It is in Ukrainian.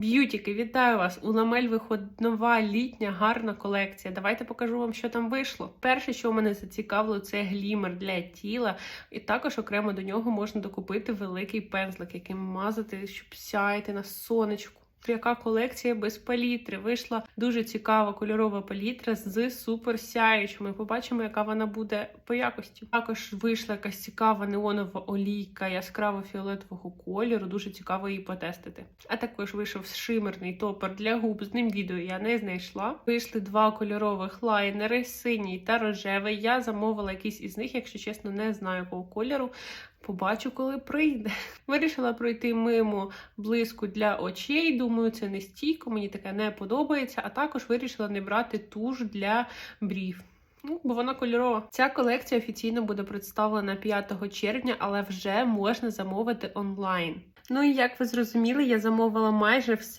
Б'ютіки, вітаю вас! У Ламель виходить нова літня гарна колекція. Давайте покажу вам, що там вийшло. Перше, що мене зацікавило, це глімер для тіла, і також окремо до нього можна докупити великий пензлик, яким мазати, щоб сяяти на сонечку. Яка колекція без палітри? Вийшла дуже цікава кольорова палітра з супер сяючими. Побачимо, яка вона буде по якості. Також вийшла якась цікава неонова олійка яскраво фіолетового кольору. Дуже цікаво її потестити. А також вийшов шимерний топер для губ. З ним відео я не знайшла. Вийшли два кольорових лайнери, синій та рожевий. Я замовила якийсь із них, якщо чесно, не знаю якого кольору. Побачу, коли прийде. Вирішила пройти мимо блиску для очей. Думаю, це не стійко, мені таке не подобається. А також вирішила не брати туш для брів. Ну, бо вона кольорова. Ця колекція офіційно буде представлена 5 червня, але вже можна замовити онлайн. Ну і як ви зрозуміли, я замовила майже все.